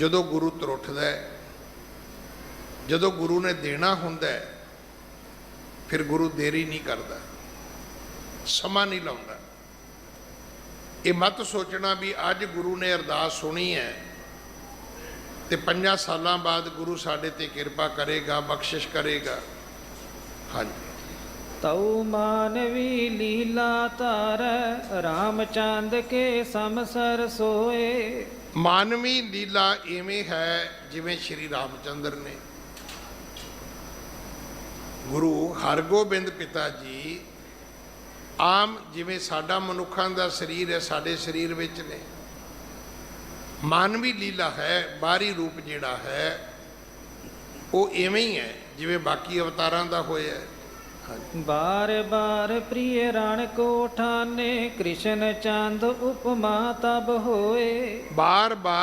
ਜਦੋਂ ਗੁਰੂ ਤਰੁੱਠਦਾ ਹੈ, ਜਦੋਂ ਗੁਰੂ ਨੇ ਦੇਣਾ ਹੁੰਦਾ ਹੈ, ਫਿਰ ਗੁਰੂ ਦੇਰੀ ਨਹੀਂ ਕਰਦਾ, ਸਮਾਂ ਨਹੀਂ ਲਾਉਂਦਾ। ਇਹ ਮਤ ਸੋਚਣਾ ਵੀ ਅੱਜ ਗੁਰੂ ਨੇ ਅਰਦਾਸ ਸੁਣੀ ਹੈ ਤੇ ਪੰਜਾਂ ਸਾਲਾਂ ਬਾਅਦ ਗੁਰੂ ਸਾਡੇ ਤੇ ਕਿਰਪਾ ਕਰੇਗਾ, ਬਖਸ਼ਿਸ਼ ਕਰੇਗਾ। ਹਾਂਜੀ। ਤਉ ਮਾਨਵੀ ਲੀਲਾ ਧਾਰੈ, ਰਾਮਚੰਦ ਕੇ ਸਮਸਰ ਸੋਏ। ਮਾਨਵੀ ਲੀਲਾ ਇਵੇਂ ਹੈ ਜਿਵੇਂ ਸ਼੍ਰੀ ਰਾਮਚੰਦਰ ਨੇ। ਗੁਰੂ ਹਰਗੋਬਿੰਦ ਪਿਤਾ ਜੀ ਆਮ ਜਿਵੇਂ ਸਾਡਾ ਮਨੁੱਖਾਂ ਦਾ ਸਰੀਰ ਹੈ, ਸਾਡੇ ਸਰੀਰ ਵਿੱਚ ਨੇ। ਮਾਨਵੀ ਲੀਲਾ ਹੈ, ਬਾਹਰੀ ਰੂਪ ਜਿਹੜਾ ਹੈ, ਉਹ ਐਵੇਂ ਹੀ ਹੈ, ਜਿਵੇਂ ਬਾਕੀ ਅਵਤਾਰਾਂ ਦਾ ਹੋਇਆ ਹੈ। ਬਾਰ ਬਾਰ ਪ੍ਰਿਯ ਰਣ ਕੋ ਠਾਨੇ ਕ੍ਰਿਸ਼ਨ ਚੰਦ ਉਪਮਾ ਤਬ ਹੋਏ। ਬਾਰ ਬਾਰ